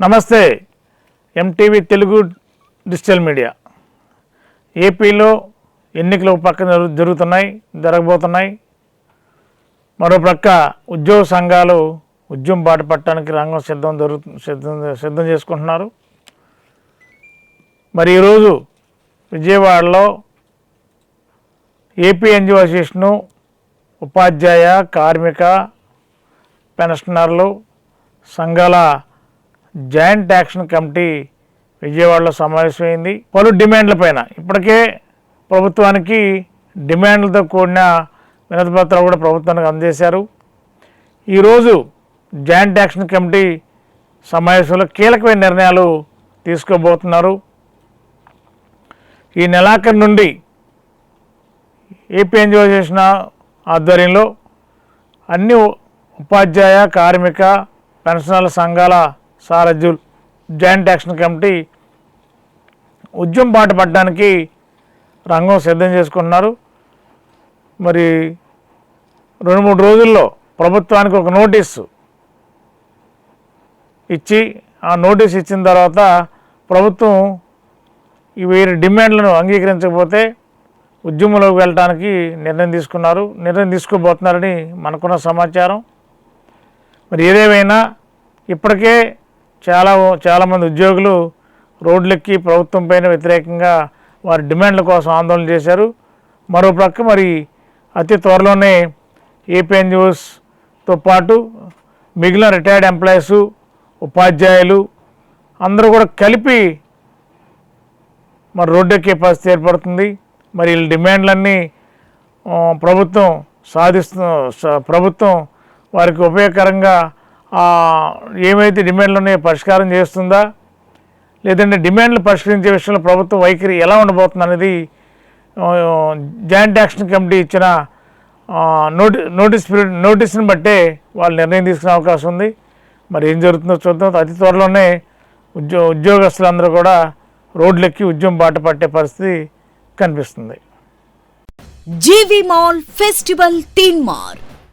నమస్తే MTV Telugu digital media. ఏపీలో ఎన్నికలు పక్కన జరుగు- జరుగుతున్నాయి జరగబోతున్నాయి. మరో ప్రక్క ఉద్యోగ సంఘాలు ఉద్యమం బాట పట్టడానికి రంగం సిద్ధం జరుగు సిద్ధం సిద్ధం చేసుకుంటున్నారు. మరి ఈరోజు విజయవాడలో ఏపీ ఎన్జిఓ అసోసియేషను ఉపాధ్యాయ కార్మిక పెన్షనర్లు సంఘాల జాయింట్ యాక్షన్ కమిటీ విజయవాడలో సమావేశమైంది. పలు డిమాండ్లపైన ఇప్పటికే ప్రభుత్వానికి డిమాండ్లతో కూడిన వినతి పత్రాలు కూడా ప్రభుత్వానికి అందజేశారు. ఈరోజు జాయింట్ యాక్షన్ కమిటీ సమావేశంలో కీలకమైన నిర్ణయాలు తీసుకోబోతున్నారు. ఈ నెలాఖరు నుండి ఏపీ ఎన్జిఓ చేసిన ఆధ్వర్యంలో అన్ని ఉపాధ్యాయ కార్మిక పెన్షనర్ల సంఘాల సారథ్యులు జాయింట్ యాక్షన్ కమిటీ ఉద్యమం బాట పడడానికి రంగం సిద్ధం చేసుకున్నారు మరి రెండు మూడు రోజుల్లో ప్రభుత్వానికి ఒక నోటీసు ఇచ్చి ఆ నోటీస్ ఇచ్చిన తర్వాత ప్రభుత్వం ఈ వీరి డిమాండ్లను అంగీకరించకపోతే ఉద్యమంలోకి వెళ్ళడానికి నిర్ణయం తీసుకున్నారు. నిర్ణయం తీసుకోబోతున్నారని మనకున్న సమాచారం. మరి ఏదేమైనా ఇప్పటికే చాలా చాలామంది ఉద్యోగులు రోడ్లెక్కి ప్రభుత్వం పైన వ్యతిరేకంగా వారి డిమాండ్ల కోసం ఆందోళన చేశారు. మరో ప్రక్క మరి అతి త్వరలోనే ఏపీఎన్జిఓస్తో పాటు మిగిలిన రిటైర్డ్ ఎంప్లాయీస్ ఉపాధ్యాయులు అందరూ కూడా కలిపి మరి రోడ్డెక్కే పరిస్థితి ఏర్పడుతుంది. మరి వీళ్ళ డిమాండ్లన్నీ ప్రభుత్వం సాధిస్తు ప్రభుత్వం వారికి ఉపయోగకరంగా ఏమైతే డిమాండ్లు ఉన్నాయో పరిష్కారం చేస్తుందా? లేదంటే డిమాండ్లు పరిష్కరించే విషయంలో ప్రభుత్వం వైఖరి ఎలా ఉండబోతుంది అనేది జాయింట్ యాక్షన్ కమిటీ ఇచ్చిన నోటి నోటీస్ పీరియడ్ నోటీస్ని బట్టే వాళ్ళు నిర్ణయం తీసుకునే అవకాశం ఉంది. మరి ఏం జరుగుతుందో చూద్దాం. అతి త్వరలోనే ఉద్యో ఉద్యోగస్తులందరూ కూడా రోడ్లెక్కి ఉద్యమం బాట పట్టే పరిస్థితి కనిపిస్తుంది. జీవి మాల్ ఫెస్టివల్ తీన్ మార్